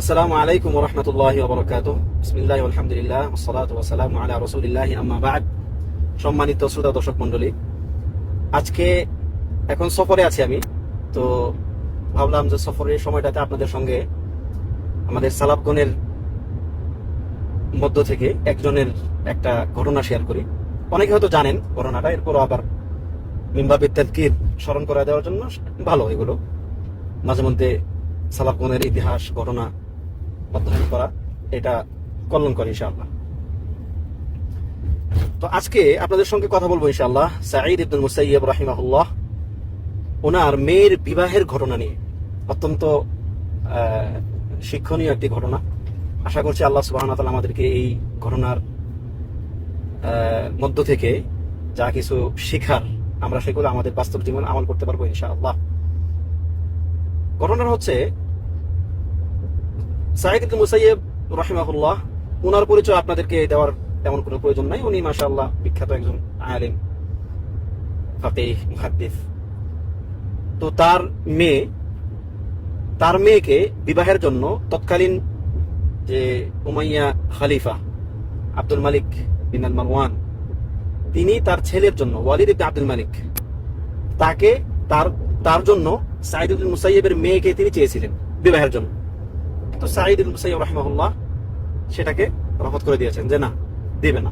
আসসালামু আলাইকুম রহমতুল্লাহ বরকাত বিসমিল্লাহ আলহামদুলিল্লাহ সালাত ওয়াসালাম আলা রসুলিল্লাহ, আম্মা বাদ। সম্মানিত শ্রোতা, দর্শক মন্ডলী আজকে এখন সফরে আছি আমি। তো ভাবলাম যে সফরের সময়টাতে আপনাদের সঙ্গে আমাদের সালাবগণের মধ্য থেকে একজনের একটা ঘটনা শেয়ার করি। অনেকে হয়তো জানেন ঘটনাটা, এরপরও আবার মিম্বাবের তেলকির স্মরণ করা দেওয়ার জন্য ভালো এগুলো। মাঝে মধ্যে সালাফগণের ইতিহাস, ঘটনা অধ্যয়ন করা, এটা কল্যাণকর ইনশাআল্লাহ। তো আজকে আপনাদের সঙ্গে কথা বলব ইনশাআল্লাহ, সাঈদ ইবনুল মুসাইয়্যিব রাহিমাহুল্লাহ ওনার মেয়ের বিবাহের ঘটনা নিয়ে। অত্যন্ত শিক্ষণীয় একটি ঘটনা। আশা করছি আল্লাহ সুবহানাহু ওয়া তাআলা আমাদেরকে এই ঘটনার মধ্য থেকে যা কিছু শিখার, আমরা সেগুলো আমাদের বাস্তব জীবন আমল করতে পারব ইনশাআল্লাহ। ঘটনাটা হচ্ছে সাইদ ইবনে মুসাইয়্যিব রাহিমাহুল্লাহ ওনার পরিচয় আপনাদেরকে দেওয়ার তেমন কোনো প্রয়োজন নাই। উনি মাশাআল্লাহ বিখ্যাত একজন আলেম, ফাকিহ, মুহাদ্দিস। তো তার মেয়ে, তার মেয়েকে বিবাহের জন্য তৎকালীন যে উমাইয়া খালিফা আব্দুল মালিক বিন আল মারওয়ান, তিনি তার ছেলের জন্য, ওয়ালিদ ইবনে আব্দুল মালিক, তাকে তার তার জন্য সাইদ ইবনে মুসাইয়্যিবের মেয়েকে তিনি চেয়েছিলেন বিবাহের জন্য। তো সাইদ ইবনে মুসাইয়্যিব রাহিমাহুল্লাহ সেটাকে রফত করে দিয়েছেন যে না, দেবে না।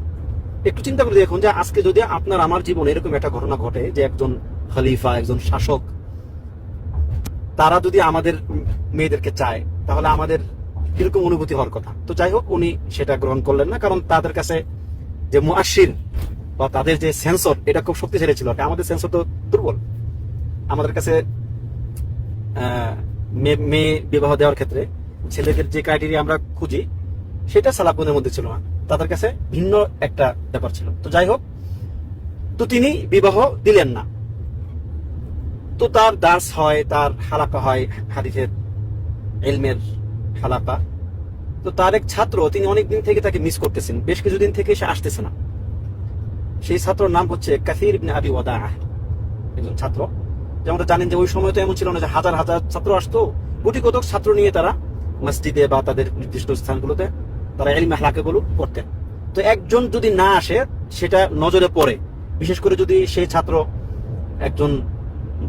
একটু চিন্তা করে দেখুন যে আজকে যদি আপনার আমার জীবনে এরকম একটা ঘটনা ঘটে যে একজন খলিফা, একজন শাসক, তারা যদি আমাদের মেয়েদেরকে চায়, তাহলে আমাদের কীরকম অনুভূতি হওয়ার কথা। তো যাই হোক, উনি সেটা গ্রহণ করলেন না, কারণ তাদের কাছে যে মুআশির বা তাদের যে সেন্সর, এটা খুব শক্তিশালী ছিল। আমাদের সেন্সর তো দুর্বল। আমাদের কাছে মেয়ে বিবাহ দেওয়ার ক্ষেত্রে ছেলেদের যে ক্রাইটেরিয়া আমরা খুঁজি, সেটা সালাফগুনের মধ্যে ছিল না। তাদের কাছে ভিন্ন একটা ব্যাপার ছিল। তো যাই হোক, তো তিনি বিবাহ দিলেন না। তো তার দাস হয়, তার হালাকা হয়, হাদিসের এলমের হালাকা তো তার এক ছাত্র, তিনি অনেক দিন থেকে তাকে মিস করতেছেন। বেশ কিছুদিন থেকে সে আসতেছে না। সেই ছাত্রর নাম হচ্ছে কাসির ইবনে আবি ওয়াদা একজন ছাত্র। যেমনটা জানেন যে ওই সময় তো এমন ছিল না যে হাজার হাজার ছাত্র আসতো। কোটি কতক ছাত্র নিয়ে তারা মসজিদে বা তাদের নির্দিষ্ট স্থানগুলোতে তারা এলিম হালাকাগুলো করতেন তো একজন যদি না আসে, সেটা নজরে পড়ে। বিশেষ করে যদি সেই ছাত্র, একজন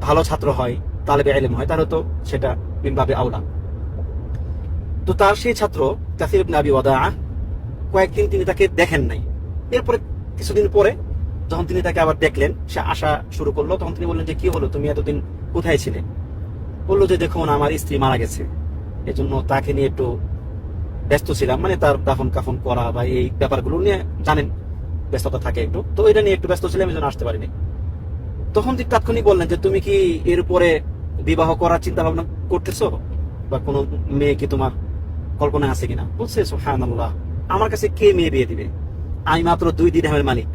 ভালো ছাত্র হয়, তালেবে এলিম হয়, তাহলে তো সেটা বিনভাবে আওলা। তো তার সেই ছাত্র, কাসির ইবনে আবি ওয়াদা, কয়েকদিন তিনি তাকে দেখেন নাই। এরপরে কিছুদিন পরে যখন তিনি তাকে আবার দেখলেন, সে আসা শুরু করল, তখন তিনি বললেন যে, কি হলো? তুমি এতদিন কোথায় ছিলে? বলল যে, দেখুন, আমার স্ত্রী মারা গেছে। এজন্য তাকে নিয়ে একটু ব্যস্ত ছিলাম। মানে তার দাফন কাফন করা বা এই ব্যাপারগুলো নিয়ে জানেন, ব্যস্ততা থাকে একটু। তো এটা নিয়ে একটু ব্যস্ত ছিলাম এই জন্য আসতে পারিনি। তখন তিনি তাৎক্ষণিক বললেন যে, তুমি কি এর উপরে বিবাহ করার চিন্তা ভাবনা করতেছো? বা কোনো মেয়ে কি তোমার কল্পনা আছে কিনা? বলছে আল্লাহ আমার কাছে কে মেয়ে বিয়ে দিবে? আমি মাত্র দুই দিরহামের মালিক।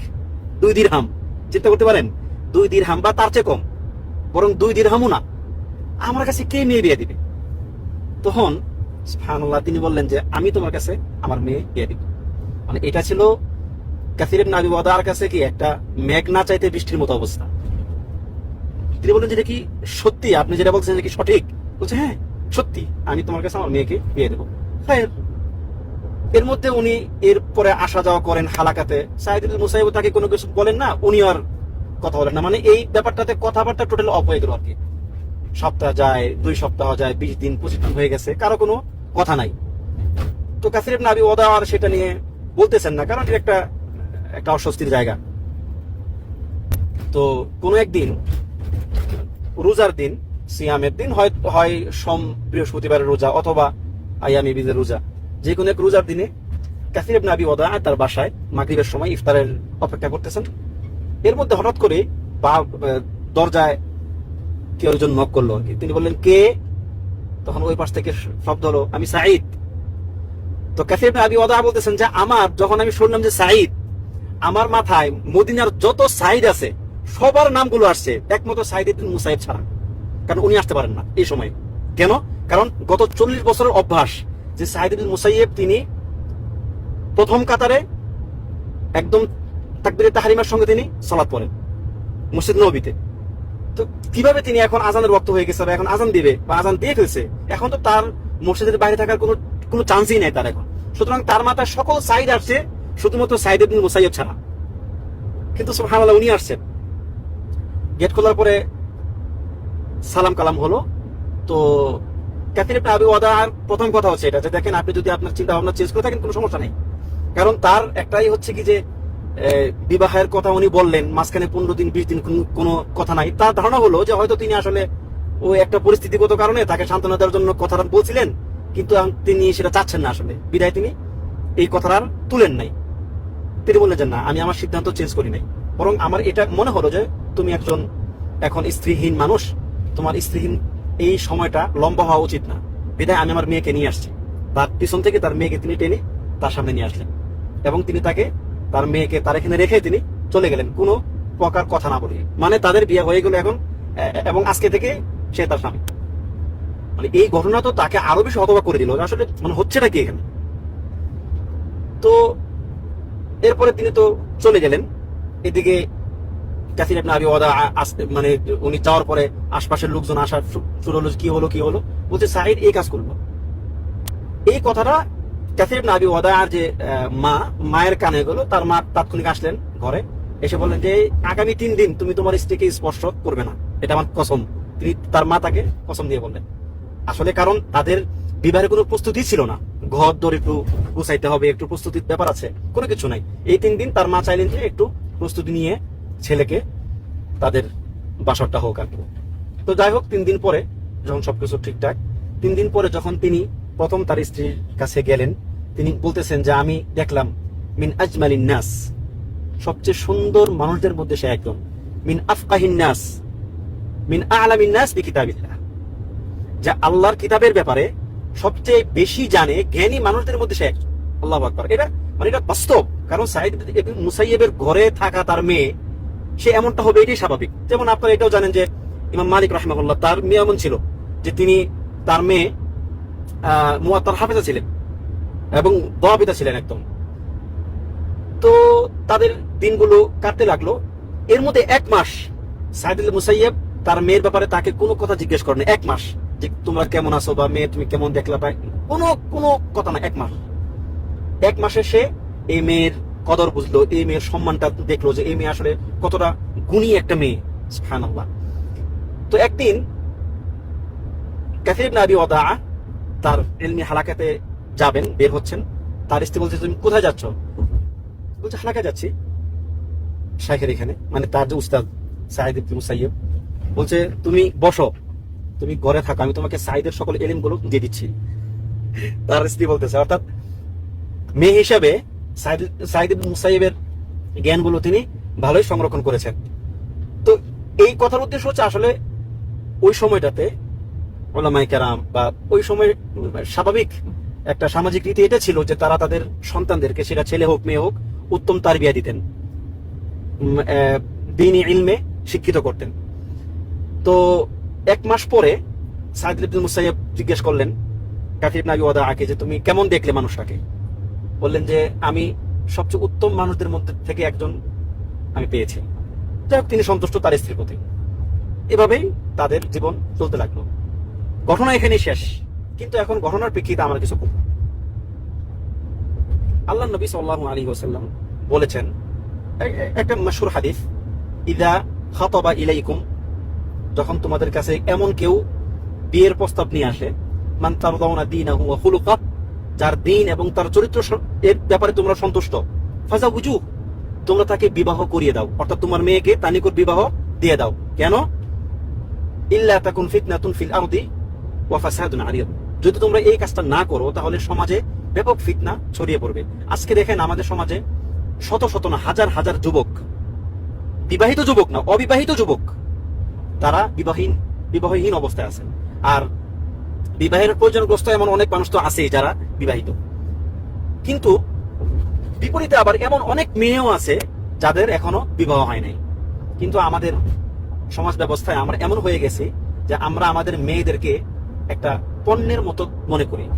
দুই দিরহাম, চিন্তা করতে পারেন, দুই দিরহাম বা তার চেয়ে কম, বরং দুই দিরহামও না। আমার কাছে কে মেয়ে বিয়ে দিবে? তখন, সুবহানাল্লাহ, তিনি বললেন যে, আমি তোমার কাছে আমার মেয়ে বিয়ে দিব। মানে এটা ছিল কাসির নাবি ওয়াদার কাছে কি একটা মেঘ না চাইতে বৃষ্টির মতো অবস্থা। তিনি বললেন যে, এটা কি সত্যি? আপনি যেটা বলছেন যে কি সঠিক? বলছে হ্যাঁ সত্যি। আমি তোমার কাছে আমার মেয়েকে বিয়ে দেবো। এর মধ্যে উনি এরপরে আসা যাওয়া করেন হালাকাতে। সাইদুল মুসাইব তাকে কোনো কিছু বলেন না উনি আর কথা বলেন না। মানে এই ব্যাপারটাতে কথাবার্তা টোটাল অফ হয়ে গেল আর কি। সপ্তাহ যায়, দুই সপ্তাহ যায়, বিশ দিন, পঁচিশ দিন হয়ে গেছে, কারও কোনো কথা নাই। তো কাসির ইবনে আবি ওদা আর সেটা নিয়ে বলতেছেন না, কারণ এটা একটা একটা অস্বস্তির জায়গা। তো কোনো একদিন, রোজার দিন, সিয়ামের দিন, হয় হয় সোম বৃহস্পতিবারের রোজা অথবা আয়ামি বীজের রোজা। যে কোনো এক রোজার দিনে কাসির ইবনে আবি ওদা তার বাসায় মাগরিবের সময় ইফতারের অপেক্ষা করতেছেন। এর মধ্যে হঠাৎ করে বা দরজায় কেউ একজন নক করল? আর তিনি বললেন, কে? তখন ওই পাশ থেকে শব্দ হলো, আমি সাঈদ। তো ইবনে আবি ওদা বলতেছেন যে, আমার, যখন আমি শুনলাম যে সাঈদ, আমার মাথায় মদিনার যত সাইদ আছে, সবার নামগুলো আসছে, একমাত্র সাইদ ছাড়া। কারণ উনি আসতে পারেন না এই সময়। কেন? কারণ গত চল্লিশ বছরের অভ্যাস যে সাইদ ইবনে মুসাইব তিনি প্রথম কাতারে একদম তাকবিরে তাহারিমার সঙ্গে তিনি সলাৎ পড়েন, মসজিদ নবীতে। তো কীভাবে তিনি এখন আজানের রক্ত হয়ে গেছে বা এখন আজান দিবে বা আজান দিয়ে ফেলছে? এখন তো তার মসজিদের বাইরে থাকার কোনো কোনো চান্সই নেই তার এখন। সুতরাং তার মাথায় সকল সাইড আসছে, শুধুমাত্র সাইদ ইবনে মুসাইয়ব ছাড়া। কিন্তু সুবহানাল্লাহ, উনি আসছেন। গেট খোলার পরে সালাম কালাম হলো। তো ক্যাথিন আবি ওয়াদার প্রথম কথা হচ্ছে এটা যে দেখেন, আপনি যদি আপনার চিন্তা ভাবনা চেঞ্জ করে থাকেন, কোনো সমস্যা নেই। কারণ তার একটাই হচ্ছে কি যে বিবাহের কথা উনি বললেন, মাঝখানে পনেরো দিন, বিশ দিন কোনো- কথা নাই। তার ধারণা হলো যে হয়তো তিনি আসলে ওই একটা পরিস্থিতিগত কারণে তাকে সান্ত্বনা দেওয়ার জন্য কথাটা বলছিলেন, কিন্তু তিনি সেটা চাচ্ছেন না আসলে। বিদায় তিনি এই কথাটা আর তুলেন নাই। তিনি বললেন যে, না, আমি আমার সিদ্ধান্ত চেঞ্জ করি নাই। বরং আমার এটা মনে হলো যে, তুমি একজন এখন স্ত্রীহীন মানুষ, তোমার স্ত্রীহীন এই সময়টা লম্বা হওয়া উচিত না। বিদায়, আমি আমার মেয়েকে নিয়ে আসছি। তার পিছন থেকে তার মেয়েকে তিনি টেনে তার সামনে নিয়ে আসলেন এবং তিনি তাকে তার মেয়েকে তার এখানে রেখে তিনি চলে গেলেন। কোনো প্রকার কথা না বলে। মানে তাদের বিয়ে হয়ে গেল এখন এবং আজকে থেকে সে তার স্বামী। মানে এই ঘটনা তো তাকে আরও বেশি হতবাক করে দিল। আসলে মানে হচ্ছেটা কি এখানে? তো এরপরে তিনি তো চলে গেলেন। এদিকে কাসির ইবনে আবি আসতে মানে উনি যাওয়ার পরে আশপাশের লোকজন আসার শুরু হলো কি হলো কি হলো? বলছে সাইদ এই কাজ করল। এই কথাটা কাসির আবি আর যে মা, মায়ের কানে গেলো তার মা তাৎক্ষণিক আসলেন ঘরে, এসে বললেন যে আগামী তিন দিন তুমি তোমার স্ত্রীকে স্পর্শ করবে না। এটা আমার কসম। তিনি তার মা তাকে কসম দিয়ে বললেন। আসলে কারণ তাদের বিবাহের কোনো প্রস্তুতি ছিল না। ঘর, দর একটু গুছাইতে হবে, একটু প্রস্তুতির ব্যাপার আছে, কোনো কিছু নাই। এই তিন দিন তার মা চাইলেন যে, একটু প্রস্তুতি নিয়ে ছেলেকে তাদের বাসরটা হোক আর। তো যাই হোক, তিন দিন পরে যখন সবকিছু ঠিকঠাক, তিন দিন পরে যখন তিনি প্রথম তার স্ত্রীর কাছে গেলেন। তিনি বলতেছেন যে, আমি দেখলাম, মিন আজমালিন নাস। সবচেয়ে সুন্দর মানুষদের মধ্যে সে একজন। মিন আফকাহিন নাস। মিন আলামিন নাস বি কিতাবিল্লাহ যা আল্লাহর কিতাবের ব্যাপারে সবচেয়ে বেশি জানে, জ্ঞানী মানুষদের মধ্যে সে একজন। আল্লাহ আকবার। এটা মানে এটা বাস্তব, কারণ সাইদ মুসাইয়েবের ঘরে থাকা তার মেয়ে, সে এমনটা হবে, এটাই স্বাভাবিক। যেমন আপনারা এটাও জানেন যে, ইমাম মালিক রহমাহুল্লাহ তার মেয়ে এমন ছিল যে, তিনি তার মেয়ে মুয়াত্তার হাফেজা ছিলেন এবং দোয়াবিতা ছিলেন একদম। তো তাদের দিনগুলো কাটতে লাগল। এর মধ্যে এক মাস সাইদুল মুসাইয়েব তার মেয়ের ব্যাপারে তাকে কোনো কথা জিজ্ঞেস করেনি। এক মাস যে তোমরা কেমন আছো বা মেয়ে তুমি কেমন দেখলা বা কোনো কোনো কথা না, এক মাস। এক মাসে সে এই মেয়ের কদর বুঝলো, এই মেয়ের সম্মানটা দেখল যে এই মেয়ে আসলে কতটা গুণী একটা মেয়ে, সুবহানাল্লাহ। তো একদিন কাসির ইবনে আবি ওয়াদা তার এলমি হালাকাতে যাবেন, বের হচ্ছেন। তার স্ত্রী বলছে, তুমি কোথায় যাচ্ছ? বলছে হালাকা যাচ্ছি। শাইখের এখানে মানে তার যে উস্তাদ সাইদ ইবনে বলছে, তুমি বসো, তুমি ঘরে থাকো, আমি তোমাকে সাইদের সকল এলিমগুলো দিয়ে দিচ্ছি। তার স্ত্রী বলতেছে, অর্থাৎ মেয়ে হিসাবে সাইদ ইবনে মুসাইয়্যিবের জ্ঞানগুলো তিনি ভালোই সংরক্ষণ করেছেন। তো এই কথার উদ্দেশ্য হচ্ছে আসলে ওই সময়টাতে ওলামাই কেরাম বা ওই সময় স্বাভাবিক একটা সামাজিক রীতি এটা ছিল যে তারা তাদের সন্তানদেরকে সেটা ছেলে হোক মেয়ে হোক উত্তম তার তারবিয়া দিতেন। আহ, ইলমে শিক্ষিত করতেন। তো এক মাস পরে সাইদ ইবনুল মুসাইয়্যিব জিজ্ঞেস করলেন কাফির নাবি ওয়াদা আকে যে তুমি কেমন দেখলে মানুষটাকে? বললেন যে আমি সবচেয়ে উত্তম মানুষদের মধ্যে থেকে একজন আমি পেয়েছি। যাই হোক তিনি সন্তুষ্ট তার স্ত্রীর প্রতি। এভাবেই তাদের জীবন চলতে লাগল। ঘটনা এখানে শেষ। কিন্তু এখন ঘটনার প্রেক্ষিতে আমার কিছু। আল্লাহ নবী সাল্লাল্লাহু আলাইহি ওয়াসাল্লাম বলেছেন একটা মশহুর হাদিস, ইদা খাতাবা ইলাইকুম যখন তোমাদের কাছে এমন কেউ বিয়ের প্রস্তাব নিয়ে আসে, মান তারদাউনা দীনাহু ওয়া যার দিন এবং তার চরিত্র এর ব্যাপারে তোমরা সন্তুষ্ট, ফাজা বুঝু তোমরা তাকে বিবাহ করিয়ে দাও, অর্থাৎ তোমার মেয়েকে তার নিকট বিবাহ দিয়ে দাও। কেন? ইল্লা তাকুন ফিতনাতুন ফিল আরদি যদি তোমরা এই কাজটা না করো, তাহলে সমাজে ব্যাপক ফিতনা ছড়িয়ে পড়বে। আজকে দেখেন আমাদের সমাজে শত শত না হাজার হাজার যুবক, বিবাহিত যুবক না, অবিবাহিত যুবক, তারা বিবাহীন বিবাহহীন অবস্থায় আছেন। আর বিবাহের প্রয়োজনগ্রস্ত এমন অনেক মানুষ তো আছেই যারা বিবাহিত। কিন্তু বিপরীতে আবার এমন অনেক মেয়েও আছে যাদের এখনও বিবাহ হয় নাই। কিন্তু আমাদের সমাজ ব্যবস্থায় আমরা এমন হয়ে গেছি যে আমরা আমাদের মেয়েদেরকে একটা পণ্যের মতো মনে করি,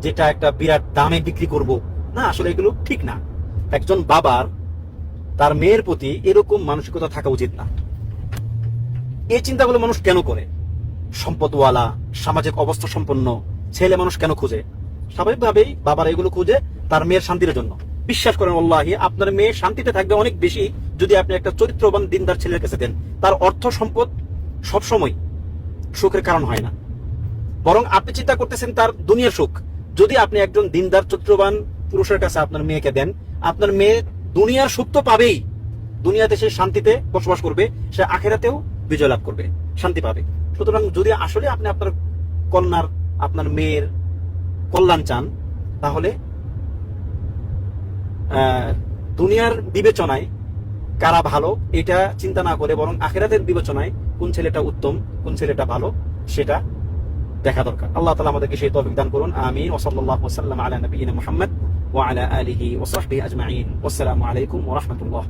যেটা একটা বিরাট দামে বিক্রি করব। না, আসলে এগুলো ঠিক না। একজন বাবার, তার মেয়ের প্রতি এরকম মানসিকতা থাকা উচিত না। এই চিন্তাগুলো মানুষ কেন করে? সম্পদওয়ালা, সামাজিক অবস্থা সম্পন্ন, ছেলে মানুষ কেন খুঁজে? স্বাভাবিকভাবেই বাবারা এগুলো খুঁজে তার মেয়ের শান্তির জন্য। বিশ্বাস করেন, আল্লাহি, আপনার মেয়ে শান্তিতে থাকবে অনেক বেশি যদি আপনি একটা চরিত্রবান দিনদার ছেলের কাছে দেন। তার অর্থ সম্পদ সবসময় সুখের কারণ হয় না। বরং আপনি চিন্তা করতেছেন তার দুনিয়া সুখ। যদি আপনি একজন দিনদার চরিত্রবান পুরুষের কাছে আপনার মেয়েকে দেন, আপনার মেয়ে দুনিয়ার সুখ তো পাবেই। দুনিয়াতে সে শান্তিতে বসবাস করবে, সে আখেরাতেও বিজয় লাভ করবে, শান্তি পাবে। সুতরাং যদি আসলে আপনি আপনার কন্যার, আপনার মেয়ের কল্যাণ চান, তাহলে দুনিয়ার বিবেচনায় কারা ভালো, এটা চিন্তা না করে বরং আখেরাতের বিবেচনায় কোন ছেলেটা উত্তম, কোন ছেলেটা ভালো, সেটা দেখা দরকার। আল্লাহ তালা আমাদেরকে সেই তৌফিক দান করুন। আমিন। ওসল্লাহ ওসাল্লাম আলা নবীনা মুহাম্মদ ওয়া আলা আলিহি ওয়া সাহবিহি আজমাইন। আসসালামু আলাইকুম ওয়া রাহমাতুল্লাহ।